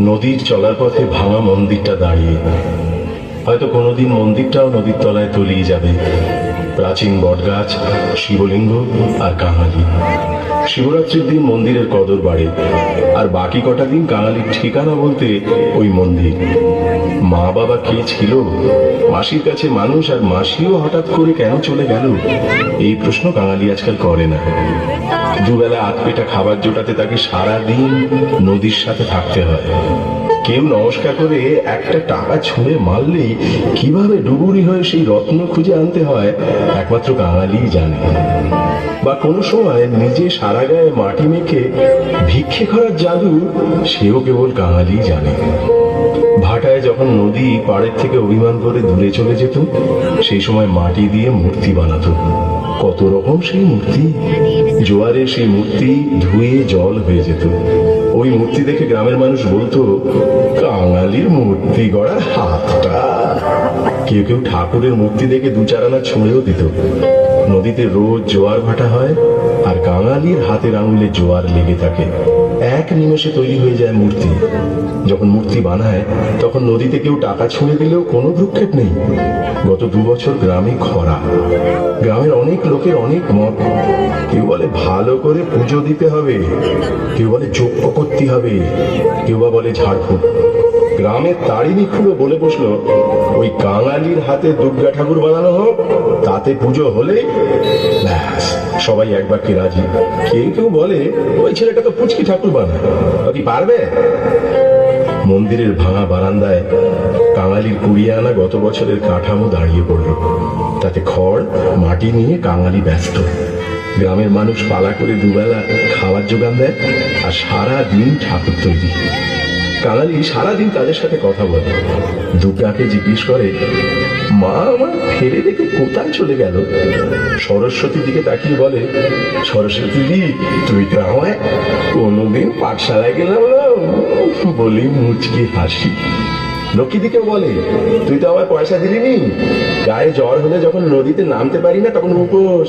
নদীর চলার পথে ভাঙা মন্দিরটা দাঁড়িয়ে হয়তো কোনোদিন মন্দিরটাও নদীর তলায় তলিয়ে যাবে। প্রাচীন বটগাছ, শিবলিঙ্গ আর কাঙালি। শিবরাত্রির দিন মন্দিরের কদর বাড়ে, আর বাকি কটা দিন কাঙালির ঠিকানা বলতে ওই মন্দির। মা বাবা কে ছিল? মাসির কাছে মানুষ আর মাসিও হঠাৎ করে কেন চলে গেল? এই প্রশ্ন কাঙালি আজকাল করে না। দুবেলা আধ পেটা খাবার জোটাতে তাকে সারা দিন নদীর সাথে থাকতে হয়। কেউ নমস্কার করে একটা টাকা ছুঁড়ে মারলেই কীভাবে ডুবুরি হয়ে সেই রত্ন খুঁজে আনতে হয়, একমাত্র কাঙালি জানে। বা কোনো সময় নিজে সারা গায়ে মাটি মেখে ভিক্ষে করার জাদু সেও কেবল কাঙালি জানে। ভাটায় যখন নদী পাড়ের থেকে অভিমান করে দূরে চলে যেত, সেই সময় মাটি দিয়ে মূর্তি বানাতো। কত রকম সেই মূর্তি? জোয়ারে সেই মূর্তি ধুয়ে জল হয়ে যেত। ওই মূর্তি দেখে গ্রামের মানুষ বলতো, কাঙালির মূর্তি গড়ার হাতটা। কেউ কেউ ঠাকুরের মূর্তি দেখে দু চারানা ছুঁড়েও দিত। নদীতে রোজ জোয়ার ভাটা হয় আর কাঙালির হাতের আঙুলে জোয়ার লেগে থাকে। এক নিমেষে তৈরি হয়ে যায় মূর্তি। যখন মূর্তি বানায়, তখন নদীতে কেউ টাকা ছুঁড়ে দিলেও কোনো ভ্রুক্ষেপ নেই। গত দু বছর গ্রামে খরা। গ্রামের অনেক লোকের অনেক মত। কেউ বলে ভালো করে পুজো দিতে হবে। কেউ বলে যজ্ঞ করতে হবে। কেউ বা বলে ঝাড়ফুঁক। গ্রামের তারিণী খুলে বলে বসল, ওই কাঙালির হাতে দুর্গা ঠাকুর বানানো হোক, তাতে পুজো হলে সবাই এক বাক্যে রাজি? কেউ কেউ বলে, ওই ছেলেটা তো পুচকি ঠাকুর বানায়। কি পারবে? মন্দিরের ভাঙা বারান্দায় কাঙালির কুড়িয়ে আনা গত বছরের কাঠামো দাঁড়িয়ে পড়ল। তাতে খড়, মাটি নিয়ে কাঙালি ব্যস্ত। গ্রামের মানুষ পালা করে দুবেলা খাবার জোগান দেয় আর সারা দিন ঠাকুর তৈরি। কাঙালি সারাদিন তাদের সাথে কথা বলে। দুর্গাকে জিজ্ঞেস করে, মা, আমার ফেলে দেখে কোথায় চলে গেল? সরস্বতী দিকে তাকিয়ে বলে, সরস্বতী দি, তুই তো আমায় কোনোদিন পাঠশালায় গেলাম না। বলি মুচকি হাসি। লক্ষ্মী দিকে বলে, তুই তো আমার পয়সা দিলি নি গায়ে জ্বর হলে যখন নদীতে নামতে পারি না, তখন উপোস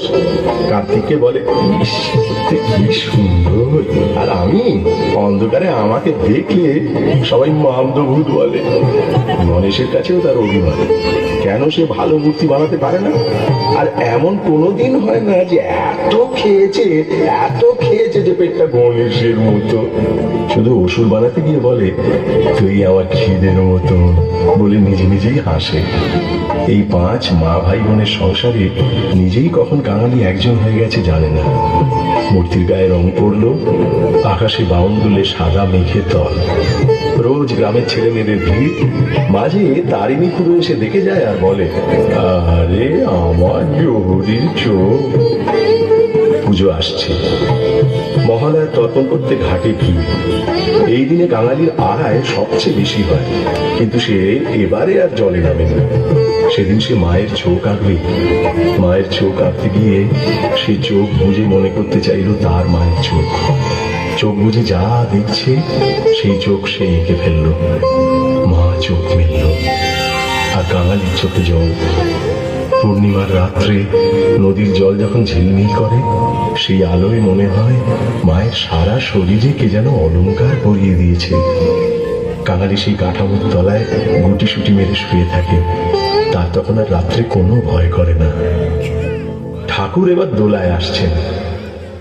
কার্তিককে বলে কি সুন্দর। আর আমি অন্ধকারে আমাকে দেখলে সবাই মামদভূত বলে। গণেশের কাছেও তার অভিমান। কেন সে ভালো মূর্তি বানাতে পারে না? আর এমন কোনোদিন হয় না যে এত খেয়েছে এত খেয়েছে যে পেটটা গণেশের মতো। শুধু ওষুধ বানাতে গিয়ে বলে, তুই আমার খিদের মতো। বলে নিজে নিজেই হাসে। এই পাঁচ মা ভাই বোনের সংসারে নিজেই কখন কাঙালি একজন হয়ে গেছে জানে না। মূর্তির গায়ে রং পড়ল, আকাশে বাউন দুলে সাদা মেঘের তল। রোজ গ্রামের ছেলে মেয়েদের ভিড়। মাঝে তারিণী খুঁড়ো এসে দেখে যায় আর বলে আরে আমার জহুরির চোখ। পুজো আসছে। মহালয়ার তর্পণ করতে ঘাটে ভিড়। এই দিনে কাঙালির আড়ায় সবচেয়ে বেশি হয়। কিন্তু সে এবারে আর জলে নামে না সেদিন সে মায়ের চোখ আঁকবে। মায়ের চোখ আঁকতে গিয়ে সে চোখ বুঝে মনে করতে চাইল তার মায়ের চোখ। চোখ বুঝে যা দেখছে, সেই চোখ সে এঁকে ফেলল। মা চোখ মেলল। আর কাঙালির চোখে জল। পূর্ণিমার রাত্রে নদীর জল যখন ঝিলমিল করে, সেই আলোয় মনে হয় মায়ের সারা শরীরে কে যেন অলংকার পরিয়ে দিয়েছে। কাঙালি সেই কাঠামোর তলায় গুটি সুটি মেরে শুয়ে থাকে। তার তখন আর রাত্রে কোনো ভয় করে না। ঠাকুর এবার দোলায় আসছেন।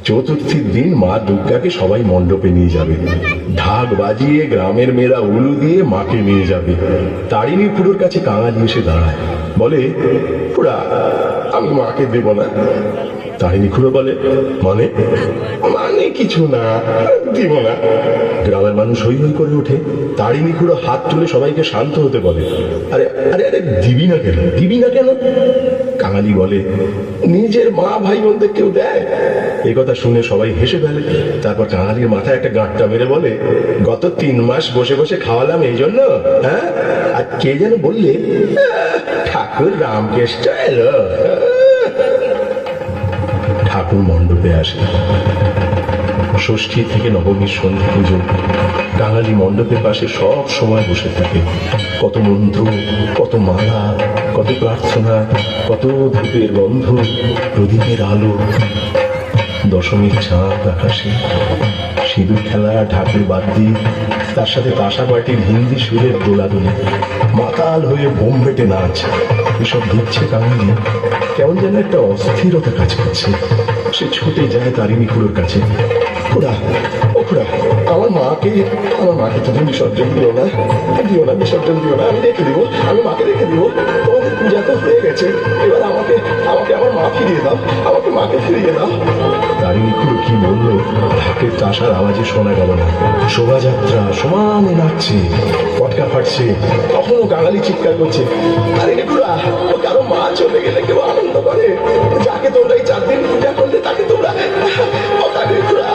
চতুর্থীর দিন মা দুর্গাকে সবাই মণ্ডপে নিয়ে যাবে। ঢাক বাজিয়ে গ্রামের মেয়েরা উলু দিয়ে মাকে নিয়ে যাবে। তারিণী পুরোর কাছে কাঙালি এসে দাঁড়ায়। বলে পুরা আমি মাকে দেব না। তারিণী খুড়ো বলে মানে? মানে কিছু না, দিব না। গ্রামের মানুষ হই হই করে ওঠে। তারিণী খুড়ো হাত তুলে সবাইকে শান্ত হতে বলে। আরে আরে আরে, দিবি না কেন? দিবি না কেন? কাঙালি বলে, নিজের মা ভাই বোনদের কেউ দেয়? এই কথা শুনে সবাই হেসে ফেলে। তারপর কাঙালির মাথায় একটা গাঁটটা মেরে বলে, গত তিন মাস বসে বসে খাওয়ালাম এই জন্য হ্যাঁ? আর কে যেন বললে ঠাকুর রামকৃষ্ণ এলো। ঠাকুর মণ্ডপে আসে। ষষ্ঠী থেকে নবমীর সন্ধে পুজো। কাঙালি মণ্ডপের পাশে সব সময় বসে থাকে। কত মন্ত্র, কত মালা, কত প্রার্থনা, কত ধূপের গন্ধ, প্রদীপের আলো। দশমীর চাঁদ আকাশে। সিঁদুর খেলা, ঢাকের বাদ্যি, তার সাথে পার্টির হিন্দি সুরের দোলাদুলি। মাতাল হয়ে বোম বেটে নাচ। এসব দেখছে কামিনী কেমন যেন একটা অস্থিরতা কাজ করছে। সে ছুটে যায় তারিণী খুড়োর কাছে। খুড়া আমার মাকে আমার মাকে তুমি বিসর্জন দিও না। দিও না বিসর্জন দিও না। আমি রেখে দিব আমি মাকে রেখে দিব। তোমাদের পূজা তো হয়ে গেছে। এবার আমাকে আমাকে আমার মা ফিরিয়ে দাও। আমাকে মাকে ফিরিয়ে দাও। খুড়ো কি বলল? ঢাকের তাসার আওয়াজে শোনা গেল না। শোভাযাত্রা সমানে নাচছে পটকা ফাটছে তখনও গাঙালি চিৎকার করছে। তারিণী খুড়া ও কারও মা চলে গেলে কেউ আনন্দ করে? যাকে তোমরা এই চার দিন পূজা করলে তাকে তোমরা ও খুড়া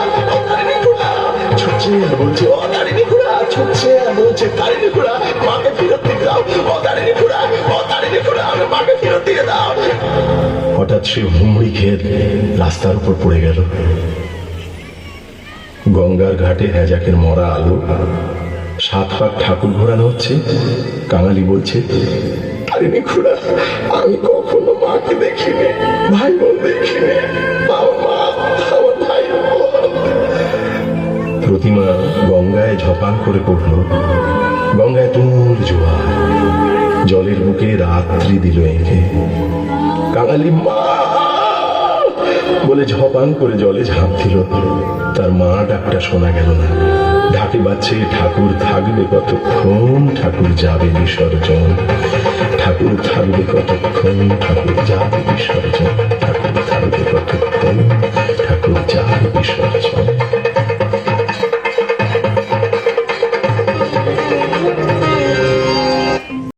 ছুটছে আর বলছে, ও তারিণী খুড়া ছুটছে আর বলছে তারিণী খুড়া মাকে ফেরত দাও, ও তারিণী খুড়া ও খুড়া আমি মাকে ফেরত দিয়ে দাও। হঠাৎ সে হুমড়ি খেয়ে রাস্তার উপর পড়ে গেল। গঙ্গার ঘাটে হ্যাজাকের মরা আলো, সাত পাক ঠাকুর ঘোরানো হচ্ছে, কাঙালি বলছে আমি কখনো মাকে দেখিনি ভাই বোন দেখিনি। প্রতিমা গঙ্গায় ঝপাং করে পড়ল। গঙ্গায় তুমুল জোয়ার। জলের বুকে রাত্রি দিল এঁকে। কাঙালি, মা! বলে ঝপাং করে জলে ঝাঁপ দিল। তার মা ডাকটা শোনা গেল না। ঢাকে বিসর্জন ঠাকুর থাকবে কতক্ষণ? ঠাকুর যাবে বিসর্জন। ঠাকুর থাকবে কতক্ষণ? ঠাকুর যাবে বিসর্জন।